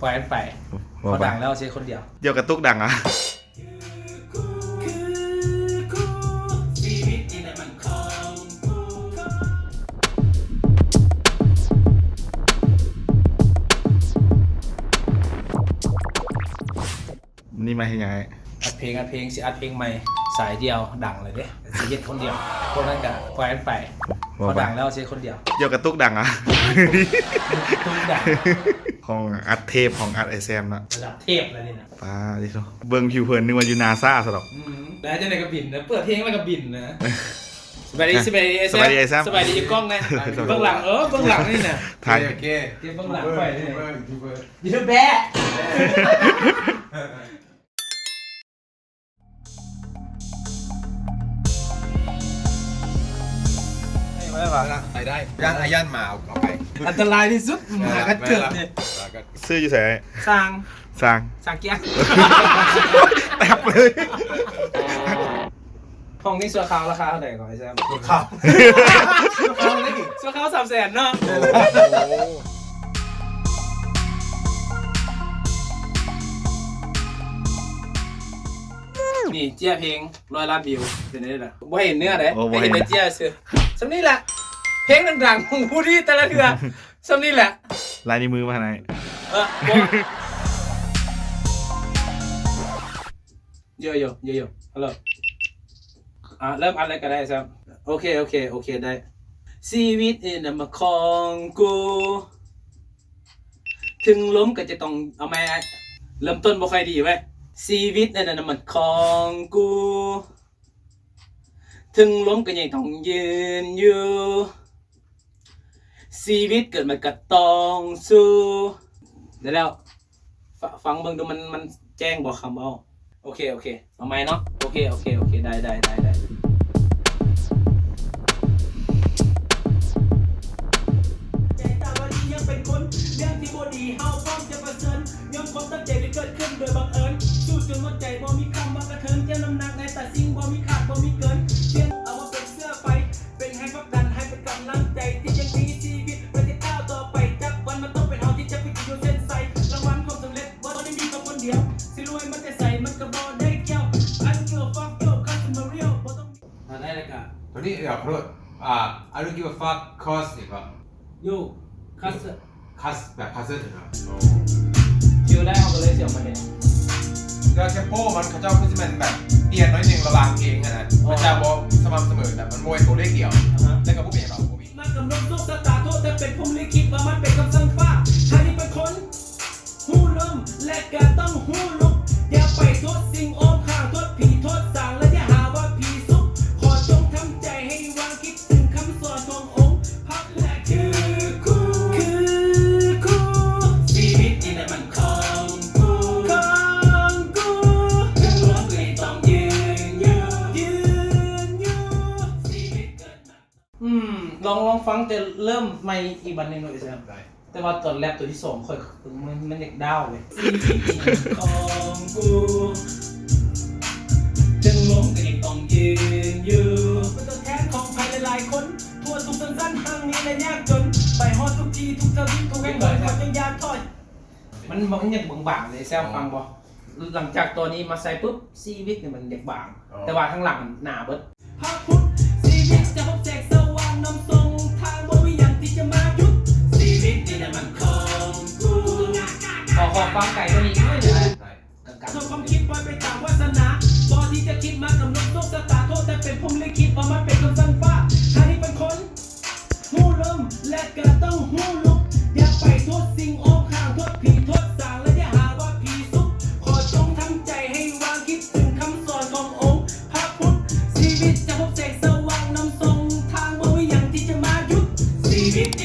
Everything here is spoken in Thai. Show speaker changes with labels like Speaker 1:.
Speaker 1: ปล่อยมันไป
Speaker 2: เขาดัง
Speaker 1: แล้วใช้คนเดียว
Speaker 2: เดี๋ยวกระตุกดังอะนี่มาให้ยังไง
Speaker 1: อัดเพลงอัดเพลงสิอัดเพลงใหม่สายเดียวดังเลยเด้สิเย็ดคนเดียวพวกนั้นก็ปล่อยมันไป
Speaker 2: เขาดัง
Speaker 1: แล้วใช้คนเดียว
Speaker 2: เดี๋ยวกระตุกดังอะ
Speaker 1: ทุกดัง
Speaker 2: ของอัดเทปของอัดไอแซมนะ
Speaker 1: ระดับเทพแล้วนี่นะ
Speaker 2: ป้าดิโตเบิ่งผิวเผินนึกว่าอยู่นาซาสดอก
Speaker 1: อืมแล้วจะไหนก็บินนะเปิดเพลงแล้วก็บินนะสบายดีสบายดีไอ้แซสบายดีไอ้แซมสบายดีอยู่กล้องนะเบื้องหลังเออเบื้องหลังนี่นะ
Speaker 2: ถ่ายโอ
Speaker 3: เคเตรียมเบื้องหลังไปนี่ยูทูบเบอร์
Speaker 1: ยูทูบเบอร์ยูท
Speaker 3: ูบแบะ
Speaker 1: ไม่ไหว
Speaker 3: ว่ะใส่ได้ย่านอาย่านหมาเอาเอาไปอั
Speaker 1: นตรายที่สุดหมากัดเกิดเนี่ย
Speaker 3: แล้วก็
Speaker 2: ซื้ออยู่ใส่
Speaker 1: สร้าง
Speaker 2: สร้าง
Speaker 1: สร้างเกียร์
Speaker 2: แป๊บเลย
Speaker 1: ห้องนี้สัวขาวราคาเท่าไหร่ก่อนไอ้แซมตัว
Speaker 3: ข้าว
Speaker 1: สัวขาวสามแสนเนาะนี่เจี๊ยเพลงร้อยล้านวิวเป็นไงล่ะบ่เห็นเนื้อเลยไม่เห็นแต่เจี๊ยเสือสำนี่แหละเพลงดังๆของผู้ที่แต่ละเทือสำนี่แหละ
Speaker 2: ลายนิ้วมือมาไหน
Speaker 1: เออบ่เยอะๆเยอะๆฮัลโหลอะเริ่มอะไรก็ได้ครับโอเคโอเคโอเคได้ชีวิตเนี่ยนะมาของกูถึงล้มก็จะต้องเอาไหมเริ่มต้นบ่ค่อยดีไว้ยชีวิตเนี่ยนะมันของกู ถึงล้มก็ยังต้องยืนอยู่ ชีวิตเกิดมาก็ต้องสู้ได้แล้วฟฟังเบิ่งดูมันมันแจ้งบอกคำเอาโอเคโอเคเอาไหมเนาะโอเคโอเคโอเคได้ได้ได้ได้
Speaker 4: ใจตาวาดียังเป็นคนเรื่องที่บ่ดีเฮาพร้อมจะประเสริญย้อนความตั้งใจที่เกิดขึ้นโดยบังเอิญสู้จนหมดใจบ่มีคำว่ากระเทินเจ้าน้ำหนักใน
Speaker 3: เลยกะตัวนี้อยากพูดอ่า I don't give a fuck cause นี่ครับ
Speaker 1: ยูคัส
Speaker 3: คัสแบบคัสเซอร์นะครับ
Speaker 1: คิวได้เอาไปเลยเสียวมาเนี่ย
Speaker 3: แล้วเทมโปมันเขาเจ้าคือจะเป็นแบบเดียนน้อยหนึ่งระหว่างเพลงอะนะมันจะบอกสม่ำเสมอแต่มันมวยตัวเลขเดียวอ
Speaker 1: ่าฮะ
Speaker 3: แล้วก็ผู้เปลี่ยนเราผู้มี
Speaker 4: มากำหนดโลกชะตาโทษแต่เป็นผมลิขิตว่ามันเป็นคำสั่งฟ้า
Speaker 1: อืม ลองลองฟังแต่เริ่มไม่อีกบันหนึ่งหน่อยสิครับได้แต่ว่าตอนแรปตัวที่สองค่อยมันมันเด็กดาวเลยของกูจึงล้มก็ยังต้องยืนอยู่
Speaker 4: เป็นตัวแทนของใครหลายๆคน ทั่วทุกสั้นๆทางนี้และยากจน ไปฮอดทุกทีทุกทวีทุกแห่งเลยขอจงยากถอย
Speaker 1: มันมันยังบางๆเลยแซวฟังบ่หลังจากตัวนี้มาใส่ปุ๊บชีวิตเนี่ยมันเด็กบาง แต่ว่าข้างหลังหนาเบิด
Speaker 4: พระพุทธชีวิตจะพบแสง
Speaker 1: ออกความไก่ตัวนี้ด้วยนะส่วนความคิ
Speaker 4: ดไอยไปตามวาสนาตอนที่จะคิดมากับนกโลกตาโทษแต่เป็นผมเลยคิดว่ามันเป็นคำสั่งฟ้าใครที่เป็นคนหูลมและก็ต้องหูลุกอย่าไปโทษสิ่งโอ้ข้างโทษผีโทษสางและอย่าหาว่าผีซุกขอจงทำใจให้วางคิดถึงคำสอนขององค์พระพุทธชีวิตจะพบแสงสว่างนำทรงทางมาว้อย่างที่จะมายุดชีวิต